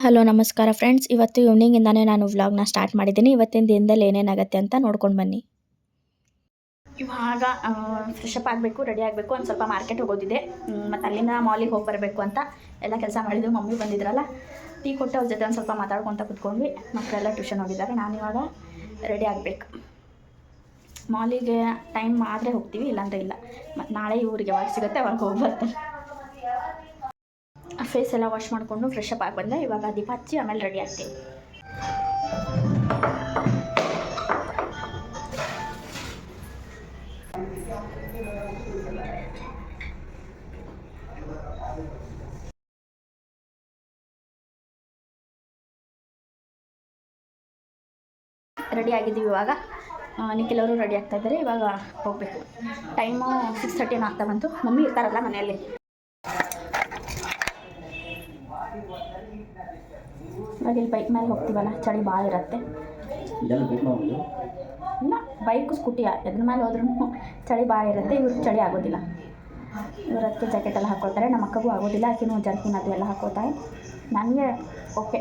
Hello, ನಮಸ್ಕಾರ friends ಇವತ್ತು ಈವ್ನಿಂಗಿಂದಾನೇ ನಾನು ವ್ಲಾಗ್ನ ಸ್ಟಾರ್ಟ್ ಮಾಡಿದ್ದೀನಿ. ಇವತ್ತಿನ ದಿನದಲ್ಲಿ ಏನೇನಾಗುತ್ತೆ ಅಂತ ನೋಡ್ಕೊಂಡು ಬನ್ನಿ. ಇವಾಗ ಫ್ರೆಶ್ ಅಪ್ ಆಗಬೇಕು ರೆಡಿ ಆಗಬೇಕು. ಒಂದು ಸ್ವಲ್ಪ ಮಾರ್ಕೆಟ್ ಹೋಗೋದಿದೆ. ಮತ್ತು ಅಲ್ಲಿಂದ ಮಾಲಿಗೆ ಹೋಗಿ ಬರಬೇಕು ಅಂತ ಎಲ್ಲ ಕೆಲಸ ಮಾಡಿದ್ವಿ. ಮಮ್ಮಿ ಬಂದಿದ್ರಲ್ಲ. ಟೀ ಕೊಟ್ಟು ಅವ್ರ ಜೊತೆ ಒಂದು ಸ್ವಲ್ಪ ಮಾತಾಡ್ಕೊತ ಕುತ್ಕೊಂಡ್ವಿ. ಮಕ್ಕಳೆಲ್ಲ ಟ್ಯೂಷನ್ ಹೋಗಿದ್ದಾರೆ. ಇವಾಗ ರೆಡಿ ಆಗಬೇಕು. ಮಾಲಿಗೆ ಟೈಮ್ ಆದರೆ ಹೋಗ್ತೀವಿ, ಇಲ್ಲಾಂದ್ರೆ ಇಲ್ಲ. ಮತ್ತು ನಾಳೆ ಊರಿಗೆ ಯಾವಾಗ ಸಿಗುತ್ತೆ, ಅವಾಗ ಹೋಗಿ ಬರ್ತೀನಿ ಫೇಸ್ ಎಲ್ಲ ವಾಶ್ ಮಾಡಿಕೊಂಡು ಫ್ರೆಶ್ ಅಪ್ ಆಗಿ ಬಂದೆ ಇವಾಗ ದೀಪ ಹಚ್ಚಿ ಆಮೇಲೆ ರೆಡಿ ಆಗ್ತೀನಿ. ರೆಡಿ ಆಗಿದ್ದೀವಿ ಇವಾಗ. ನಿಖಿಲವರು ರೆಡಿ ಆಗ್ತಾ ಇದ್ದಾರೆ. ಇವಾಗ ಹೋಗಬೇಕು. ಟೈಮು ಸಿಕ್ಸ್ ತರ್ಟಿನ ಆಗ್ತಾ ಬಂತು. ಮಮ್ಮಿ ಇರ್ತಾರಲ್ಲ ಮನೆಯಲ್ಲಿ. ಇಲ್ಲಿ ಬೈಕ್ ಮೇಲೆ ಹೋಗ್ತೀವಲ್ಲ ಚಳಿ ಭಾಳ ಇರುತ್ತೆ. ಇದೆಲ್ಲ ಬೇಕು ನಾವು ಇಲ್ಲ ಬೈಕು ಸ್ಕೂಟಿ ಎದ್ರ ಮೇಲೆ ಹೋದ್ರೂ ಚಳಿ ಭಾಳ ಇರುತ್ತೆ ಇವ್ರು ಚಳಿ ಆಗೋದಿಲ್ಲ. ಇವ್ರ ಅದಕ್ಕೆ ಜಾಕೆಟ್ ಎಲ್ಲ ಹಾಕ್ಕೊಳ್ತಾರೆ ನಮ್ಮ ಅಕ್ಕಗೂ ಆಗೋದಿಲ್ಲ ಆಕಿನೂ ಜರ್ಕಿನ್ ಅದು ಎಲ್ಲ ಹಾಕೋತಾರೆ ನನಗೆ ಓಕೆ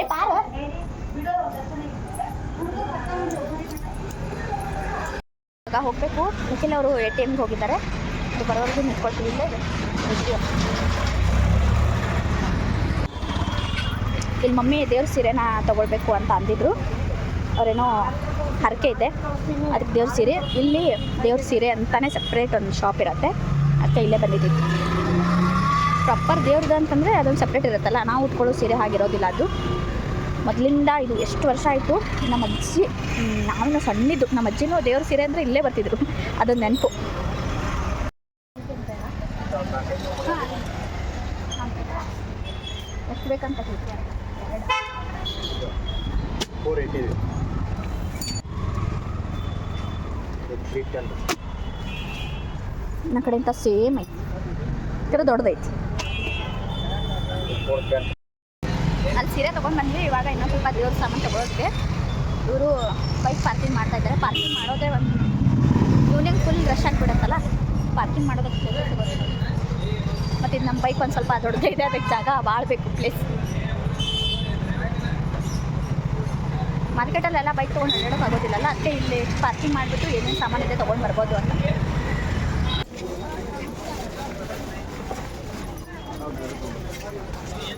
ಏ ಪಾರ. ಇವಾಗ ಹೋಗಬೇಕು. ನಿಖಿಲ್ ಅವರು ಎ ಟಿ ಎಮ್ಗೆ ಹೋಗಿದ್ದಾರೆ. ಅದು ಬರೋವರೆಗೂ ನಿಂತ್ಕೊಳ್ತೀವಿ ಇಲ್ಲೇ. ಮಮ್ಮಿ ದೇವ್ರ ಸೀರೆನ ತಗೊಳ್ಬೇಕು ಅಂತ ಅಂದಿದ್ರು. ಅವರೇನೋ ಹರಕೆ ಇದೆ. ಅದಕ್ಕೆ ದೇವ್ರ ಸೀರೆ. ಇಲ್ಲಿ ದೇವ್ರ ಸೀರೆ ಅಂತಲೇ ಸಪ್ರೇಟ್ ಒಂದು ಶಾಪ್ ಇರುತ್ತೆ. ಅದಕ್ಕೆ ಇಲ್ಲೇ ಬಂದಿದ್ದೀವಿ. ಪ್ರಾಪರ್ ದೇವ್ರದ್ದು ಅಂತಂದರೆ ಅದೊಂದು ಸಪ್ರೇಟ್ ಇರುತ್ತಲ್ಲ, ನಾವು ಉಟ್ಕೊಳ್ಳೋ ಸೀರೆ ಆಗಿರೋದಿಲ್ಲ ಅದು. ಮೊದಲಿಂದ ಇದು ಎಷ್ಟು ವರ್ಷ ಆಯಿತು, ನಮ್ಮ ಅಜ್ಜಿ ನಾವು ಸಣ್ಣಿದ್ದು, ನಮ್ಮ ಅಜ್ಜಿನೂ ದೇವ್ರ ಸೀರೆ ಅಂದರೆ ಇಲ್ಲೇ ಬರ್ತಿದ್ರು. ಅದೊಂದು ನೆನಪು. ಎಷ್ಟು ಕಡೆ ಇಂಥ ನನ್ನ ಸೇಮ್ ಐತಿ ಥರ ದೊಡ್ಡದೈತಿ. ಅಲ್ಲಿ ಸೀರೆ ತೊಗೊಂಡು ಬಂದ್ವಿ. ಇವಾಗ ಇನ್ನೊಂದು ಸ್ವಲ್ಪ ದೇವ್ರ ಸಾಮಾನು ತೊಗೊಳೋದಕ್ಕೆ ಇವರು ಬೈಕ್ ಪಾರ್ಕಿಂಗ್ ಮಾಡ್ತಾ ಇದ್ದಾರೆ. ಪಾರ್ಕಿಂಗ್ ಮಾಡೋದೇ ಒಂದು ಇವ್ನಿಂಗ್ ಫುಲ್ ರಶ್ ಆಗಿಬಿಡುತ್ತಲ್ಲ? ಪಾರ್ಕಿಂಗ್ ಮಾಡೋದಕ್ಕೆ ಮತ್ತು ಇದು ನಮ್ಮ ಬೈಕ್ ಒಂದು ಸ್ವಲ್ಪ ದೊಡ್ಡದಿದೆ ಅದಕ್ಕೆ ಜಾಗ ಭಾಳ ಬೇಕು ಪ್ಲೇಸ್ ಮಾರ್ಕೆಟಲ್ಲೆಲ್ಲ ಬೈಕ್ ತೊಗೊಂಡು ಓಡಾಡೋಕೆ ಆಗೋದಿಲ್ಲಲ್ಲ? ಅದಕ್ಕೆ ಇಲ್ಲಿ ಪಾರ್ಕಿಂಗ್ ಮಾಡಿಬಿಟ್ಟು ಏನೇನು ಸಾಮಾನು ಇದೆ ತೊಗೊಂಡು ಬರ್ಬೋದು ಅಂತ.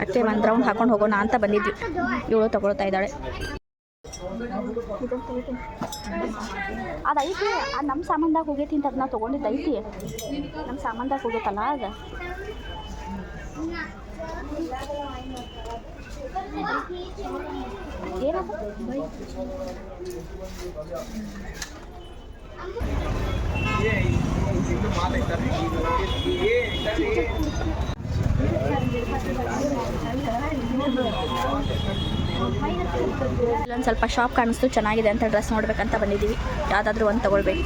ಅದಕ್ಕೆ ಒಂದು ರೌಂಡ್ ಹಾಕೊಂಡು ಹೋಗೋಣ ಅಂತ ಬಂದಿದ್ವಿ. ಇವಳು ತಗೊಳ್ತಾ ಇದ್ದಾಳೆ. ಅದು ಐತಿ. ಅದು ನಮ್ಮ ಸಾಮಾನ್ದಾಗ ಹೋಗೈತಿ ಅಂತ ಅದನ್ನ ತೊಗೊಂಡಿದ್ದು ಐತಿ. ನಮ್ಮ ಸಾಮಾನ್ದಾಗ ಹೋಗೈತಲ್ಲ ಅದು. ಏನದು? ಇಲ್ಲೊಂದು ಸ್ವಲ್ಪ ಶಾಪ್ ಕಾಣಿಸ್ತು ಚೆನ್ನಾಗಿದೆ ಅಂತ ಡ್ರೆಸ್ ನೋಡ್ಬೇಕಂತ ಬಂದಿದ್ದೀವಿ. ಯಾವ್ದಾದ್ರೂ ಒಂದು ತಗೊಳ್ಬೇಕು.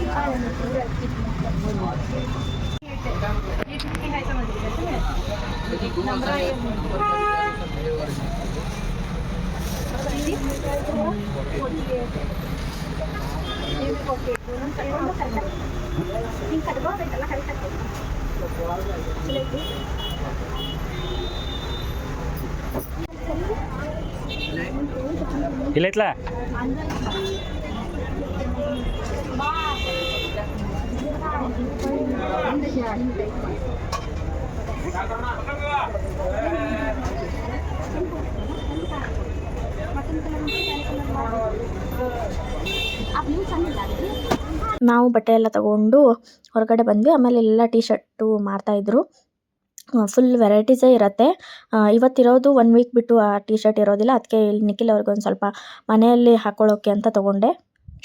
ಇಲ್ಲ ಐತ್ಲ? ನಾವು ಬಟ್ಟೆ ಎಲ್ಲ ತಗೊಂಡು ಹೊರಗಡೆ ಬಂದ್ವಿ. ಆಮೇಲೆ ಎಲ್ಲ ಟೀ ಶರ್ಟು ಮಾರ್ತಾಯಿದ್ರು ಫುಲ್ ವೆರೈಟೀಸೇ ಇರುತ್ತೆ. ಇವತ್ತಿರೋದು ಒನ್ ವೀಕ್ ಬಿಟ್ಟು ಆ ಟೀ ಶರ್ಟ್ ಇರೋದಿಲ್ಲ. ಅದಕ್ಕೆ ಇಲ್ಲಿ ನಿಖಿಲ್ ಅವ್ರಿಗೊಂದು ಸ್ವಲ್ಪ ಮನೆಯಲ್ಲಿ ಹಾಕ್ಕೊಳ್ಳೋಕ್ಕೆ ಅಂತ ತೊಗೊಂಡೆ.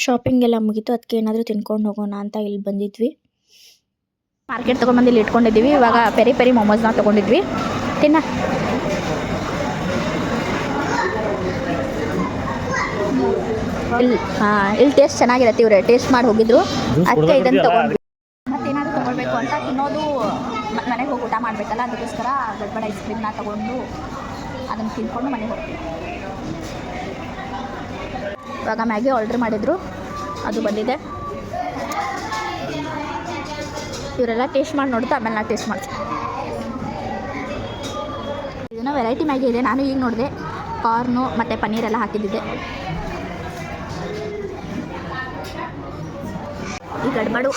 ಶಾಪಿಂಗ್ ಎಲ್ಲ ಮುಗೀತು. ಅದಕ್ಕೆ ಏನಾದರೂ ತಿನ್ಕೊಂಡು ಹೋಗೋಣ ಅಂತ ಇಲ್ಲಿ ಬಂದಿದ್ವಿ. ಮಾರ್ಕೆಟ್ ತೊಗೊಂಡ್ಬಂದು ಇಲ್ಲಿ ಇಟ್ಕೊಂಡಿದ್ದೀವಿ. ಇವಾಗ ಪೆರಿ ಪೆರಿ ಮೊಮೋಸ್ನ ತೊಗೊಂಡಿದ್ವಿ. ತಿನ್ನ. ಇಲ್ಲಿ ಹಾಂ ಇಲ್ಲಿ ಟೇಸ್ಟ್ ಚೆನ್ನಾಗಿರತ್ತೆ ಇವ್ರೆ. ಟೇಸ್ಟ್ ಮಾಡಿ ಹೋಗಿದ್ರು. ಅದಕ್ಕೆ ಇದನ್ನು ತೊಗೊಂಡ್ವಿ. ಮತ್ತೇನಾದರೂ ತೊಗೊಳ್ಬೇಕು ಅಂತ ತಿನ್ನೋದು ಮಾಡಬೇಕಲ್ಲ ಅದಕ್ಕೋಸ್ಕರ ಗಡ್ಬಡ ಐಸ್ ಕ್ರೀಮ್ನ ತೊಗೊಂಡು ಅದನ್ನು ತಿನ್ಕೊಂಡು ಮನೆಗೆ ಹೋಗ್ತೀವಿ. ಇವಾಗ ಮ್ಯಾಗಿ ಆರ್ಡ್ರ್ ಮಾಡಿದ್ರು. ಅದು ಬಂದಿದೆ. ಇವರೆಲ್ಲ ಟೇಸ್ಟ್ ಮಾಡಿ ನೋಡುತ್ತೆ ಆಮೇಲೆ ನಾನು ಟೇಸ್ಟ್ ಮಾಡ್ತೀನಿ. ಇದನ್ನು ವೆರೈಟಿ ಮ್ಯಾಗಿ ಇದೆ. ನಾನು ಈಗ ನೋಡಿದೆ ಕಾರ್ನು ಮತ್ತು ಪನ್ನೀರೆಲ್ಲ ಹಾಕಿದ್ದಿದೆ ಈ ಗಡ್ಬಡು.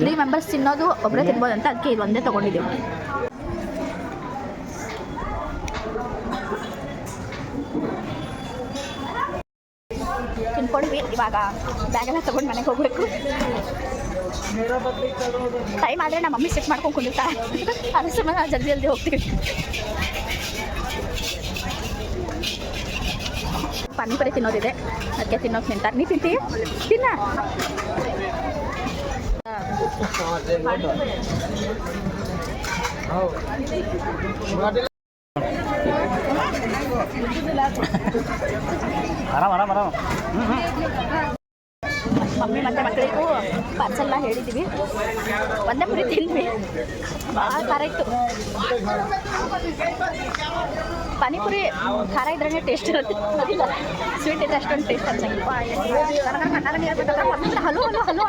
ತ್ರೀ ಮೆಂಬರ್ಸ್ ತಿನ್ನೋದು ಒಬ್ಬರೇ ತಿನ್ಬೋದು ಅಂತ ಅದಕ್ಕೆ ಒಂದೇ ತೊಗೊಂಡಿದ್ದೀವಿ. ತಿನ್ಕೊಂಡ್ವಿ, ಇವಾಗ ಬ್ಯಾಗೆಲ್ಲ ತೊಗೊಂಡು ಮನೆಗೆ ಹೋಗ್ಬೇಕು. ಟೈಮ್ ಆದರೆ ನಮ್ಮ ಮಮ್ಮಿ ಸೆಟ್ ಮಾಡ್ಕೊಂಡು ಕುಂದಿರ್ತಾರೆ ಅದ್ರ ಸಂಬಂಧ ನಾವು ಜಲ್ದಿ ಜಲ್ದಿ ಹೋಗ್ತೀವಿ. ಪಾನಿಪುರಿ ತಿನ್ನೋದಿದೆ. ಅದಕ್ಕೆ ತಿನ್ನೋಕೆ ನಿಂತಾರೆ. ನೀ ತಿಂತೀಯ ತಿನ್ನ. আরাম আরাম আরাম। ಮಮ್ಮಿ ಮತ್ತೆ ಮಕ್ಕಳಿಗೂ ಪಾರ್ಸೆಲ್ಲ ಹೇಳಿದ್ದೀವಿ ಒಂದೇ ಮುರಿ ತಿಂದ್ವಿ ಭಾಳ ಖಾರ ಇತ್ತು ಪಾನಿಪುರಿ ಖಾರ ಇದ್ರೇ ಟೇಸ್ಟ್ ಇರುತ್ತೆ. ಅದಿಲ್ಲ. ಸ್ವೀಟ್ ಇದ್ರೆ ಅಷ್ಟೊಂದು ಟೇಸ್ಟ್ ಅನ್ಸಂಗಿಲ್ಲ. ಹಲೋ ಹಲೋ ಹಲೋ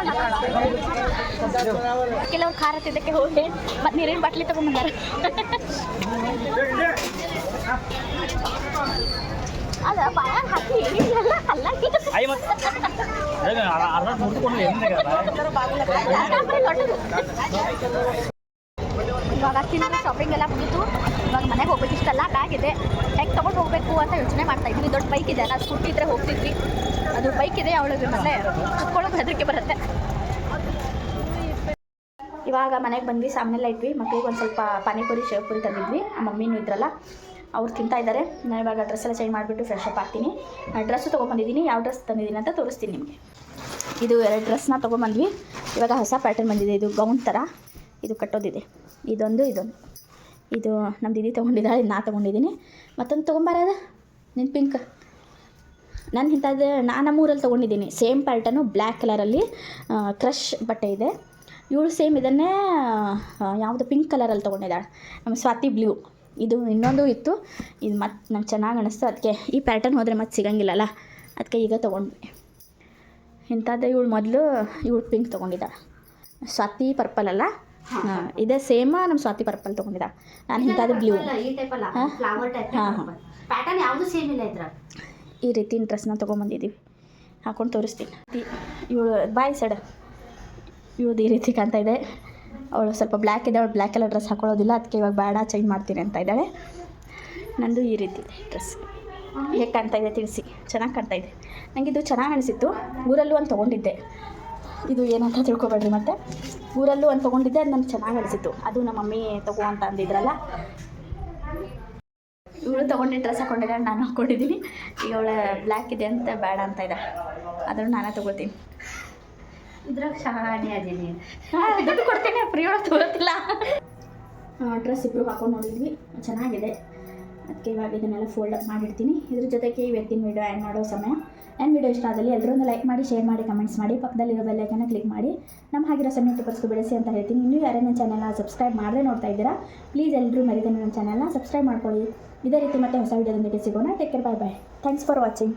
ಕೆಲವ್ರು ಖಾರ ತಿದ್ದಕ್ಕೆ ಹೋಗಿ ಮತ್ತೆ ನೀರಿನ ಬಾಟ್ಲಿ ತೊಗೊಂಬಂದಾರ? ಅದ ಬಾಯಾಗ ಹಾಕಿ, ಎಲ್ಲ ಹಲ್ಲಾಕಿ ಇವಾಗ ತಿನ್ನೋ ಶಾಪಿಂಗ್ ಎಲ್ಲ ಮುಗೀತು. ಇವಾಗ ಮನೆಗೆ ಹೋಗ್ಬೇಕು, ಇಷ್ಟೆಲ್ಲ ಬ್ಯಾಗ್ ಇದೆ. ಹೆಂಗೆ ತೊಗೊಂಡು ಹೋಗಬೇಕು ಅಂತ ಯೋಚನೆ ಮಾಡ್ತಾ ಇದ್ವಿ ದೊಡ್ಡ ಬೈಕ್ ಇದೆ ಅಲ್ಲ ಸ್ಕೂಟಿ ಇದ್ರೆ ಹೋಗ್ತಿದ್ವಿ. ಅದು ಬೈಕ್ ಇದೆ ಅವಳಿಗೆ ಮತ್ತೆ ಕುತ್ಕೊಳ್ಳೋಕೆ ಹೆದರಿಕೆ ಬರುತ್ತೆ. ಇವಾಗ ಮನೆಗೆ ಬಂದ್ವಿ, ಸಾಮನೆಲ್ಲ ಇಟ್ವಿ. ಮಕ್ಕಳಿಗೆ ಒಂದು ಸ್ವಲ್ಪ ಪಾನಿಪುರಿ, ಶೇವ್ಪುರಿ ತಂದಿದ್ವಿ. ಆ ಮಮ್ಮಿನೂ ಇದ್ರಲ್ಲ, ಅವ್ರು ತಿಂತಾ ಇದ್ದಾರೆ ನಾನು ಇವಾಗ ಡ್ರೆಸ್ ಎಲ್ಲ ಚೇಂಜ್ ಮಾಡಿಬಿಟ್ಟು ಫ್ರೆಶ್ ಅಪ್ ಆಗ್ತೀನಿ. ಡ್ರೆಸ್ಸು ತೊಗೊಂಬಂದಿದ್ದೀನಿ ಯಾವ ಡ್ರೆಸ್ ತಂದಿದ್ದೀನಿ ಅಂತ ತೋರಿಸ್ತೀನಿ ನಿಮಗೆ. ಇದು ಎರಡು ಡ್ರೆಸ್ನ ತೊಗೊಂಬಂದ್ವಿ. ಇವಾಗ ಹೊಸ ಪ್ಯಾಟರ್ನ್ ಬಂದಿದೆ. ಇದು ಗೌನ್ ಥರ ಇದು ಕಟ್ಟೋದಿದೆ. ಇದೊಂದು ಇದೊಂದು. ಇದು ನಮ್ಮ ದೀದಿ ತೊಗೊಂಡಿದ್ದಾಳೆ ನಾ ತೊಗೊಂಡಿದ್ದೀನಿ. ಮತ್ತೊಂದು ತೊಗೊಂಬಾರದ? ನಿನ್ನ ಪಿಂಕ್ ನಾನು ಇಂಥದ್ದು ನಾನು ನಮ್ಮೂರಲ್ಲಿ ತೊಗೊಂಡಿದ್ದೀನಿ. ಸೇಮ್ ಪ್ಯಾಟರ್ನು ಬ್ಲ್ಯಾಕ್ ಕಲರಲ್ಲಿ ಕ್ರಶ್ ಬಟ್ಟೆ ಇದೆ. ಇವಳು ಸೇಮ್ ಇದನ್ನೇ ಯಾವುದು ಪಿಂಕ್ ಕಲರಲ್ಲಿ ತೊಗೊಂಡಿದ್ದಾಳೆ. ನಮ್ಮ ಸ್ವಾತಿ ಬ್ಲೂ ಇದು ಇನ್ನೊಂದು ಇತ್ತು. ಇದು ಮತ್ತೆ ನಂಗೆ ಚೆನ್ನಾಗಿ ಅನಿಸ್ತು. ಅದಕ್ಕೆ ಈ ಪ್ಯಾಟರ್ನ್ ಹೋದರೆ ಮತ್ತೆ ಸಿಗಂಗಿಲ್ಲಲ್ಲ. ಅದಕ್ಕೆ ಈಗ ತೊಗೊಂಡ್ವಿ. ಇಂಥದ್ದು ಇವಳು ಮೊದಲು ಇವಳು ಪಿಂಕ್ ತೊಗೊಂಡಿದ್ದಾಳೆ. ಸ್ವಾತಿ ಪರ್ಪಲ್ ಅಲ್ಲ? ಹಾಂ ಇದೇ ಸೇಮ ನಮ್ಮ ಸ್ವಾತಿ ಪರ್ಪಲ್ ತೊಗೊಂಡಿದ್ದಾಳೆ. ನಾನು ಇಂಥದ್ದು ಬ್ಲೂ ಹಾ, ಈ ರೀತಿ ಡ್ರೆಸ್ನ ತೊಗೊಂಬಂದಿದ್ದೀವಿ ಹಾಕೊಂಡು ತೋರಿಸ್ತೀನಿ. ಇವಳು ಬಾಯ್ ಸಡ. ಇವಳದು ಈ ರೀತಿ ಕಾಣ್ತಾ ಇದೆ. ಅವಳು ಸ್ವಲ್ಪ ಬ್ಲ್ಯಾಕ್ ಇದೆ ಅವಳು ಬ್ಲ್ಯಾಕ್ ಕಲರ್ ಡ್ರೆಸ್ ಹಾಕೊಳ್ಳೋದಿಲ್ಲ. ಅದಕ್ಕೆ ಇವಾಗ ಬೇಡ ಚೇಂಜ್ ಮಾಡ್ತೀನಿ ಅಂತ ಇದ್ದಾಳೆ. ನಂದು ಈ ರೀತಿ ಇದೆ ಡ್ರೆಸ್ ಹೇಗೆ ಕಾಣ್ತಾ ಇದೆ ತಿಳಿಸಿ. ಚೆನ್ನಾಗಿ ಕಾಣ್ತಾ ಇದೆ. ನನಗಿದು ಚೆನ್ನಾಗಿ ಅನಿಸಿತ್ತು. ಊರಲ್ಲೂ ಒಂದು ತೊಗೊಂಡಿದ್ದೆ. ಇದು ಏನಂತ ತಿಳ್ಕೊಬೇಡ್ರಿ ಮತ್ತೆ. ಊರಲ್ಲೂ ಒಂದು ತೊಗೊಂಡಿದ್ದೆ, ಅದು ನನಗೆ ಚೆನ್ನಾಗಿ ಅನಿಸಿತ್ತು. ಅದು ನಮ್ಮ ಮಮ್ಮಿ ತಗೋ ಅಂತ ಅಂದಿದ್ರಲ್ಲ. ಇವಳು ತೊಗೊಂಡು ಡ್ರೆಸ್ ಹಾಕೊಂಡಿದ್ದೆ ನಾನು ಹಾಕೊಂಡಿದ್ದೀನಿ ಈಗ ಅವಳ ಬ್ಲ್ಯಾಕ್ ಇದೆ ಅಂತ ಬೇಡ ಅಂತ ಇದೆ. ಅದನ್ನು ನಾನೇ ತೊಗೋತೀನಿ ಇದ್ರಾಗ ಶಾಣಿ ಅದೀನಿ. ದುಡ್ಡು ಕೊಡ್ತೀನಿ. ಫ್ರೀ ಒಳಗೆ ತೊಗೊಳ್ತಿಲ್ಲ ಡ್ರೆಸ್ ಇಬ್ಬರು ಹಾಕೊಂಡು ನೋಡಿದ್ವಿ. ಚೆನ್ನಾಗಿದೆ. ಅದಕ್ಕೆ ಇವಾಗ ಇದನ್ನೆಲ್ಲ ಫೋಲ್ಡ್ ಅಪ್ ಮಾಡಿರ್ತೀನಿ. ಇದ್ರ ಜೊತೆಗೆ ಇವತ್ತಿನ ವೀಡಿಯೋ ಆ್ಯಡ್ ಮಾಡೋ ಸಮಯ. ಆ್ಯಂಡ್ ವೀಡಿಯೋ ಇಷ್ಟ ಆದಲ್ಲಿ ಎಲ್ಲರೂ ಲೈಕ್ ಮಾಡಿ ಶೇರ್ ಮಾಡಿ ಕಮೆಂಟ್ಸ್ ಮಾಡಿ, ಪಕ್ಕದಲ್ಲಿರೋ ಬೆಲ್ಲೈಕನ್ನ ಕ್ಲಿಕ್ ಮಾಡಿ. ನಮ್ಮ ಹಾಗಿರೋ ಸಮಯ ಟಿಪ್ಪರ್ಸ್ಗೂ ಬೆಳೆಸಿ ಅಂತ ಹೇಳ್ತೀನಿ. ಇನ್ನೂ ಯಾರೇ ನನ್ನ ಚಾನಲ್ನ ಸಬ್ಸ್ಕ್ರೈಬ್ ಮಾಡದೆ ನೋಡ್ತಾ ಇದ್ದೀರಾ ಪ್ಲೀಸ್ ಎಲ್ಲರೂ ಮರಿದೇ ನನ್ನ ಚಾನಲ್ನ ಸಬ್ಸ್ಕ್ರೈಬ್ ಮಾಡ್ಕೊಳ್ಳಿ. ಇದೇ ರೀತಿ ಮತ್ತೆ ಹೊಸ ವೀಡಿಯೋದೊಂದಿಗೆ ಸಿಗೋಣ. Take care bye bye thanks for watching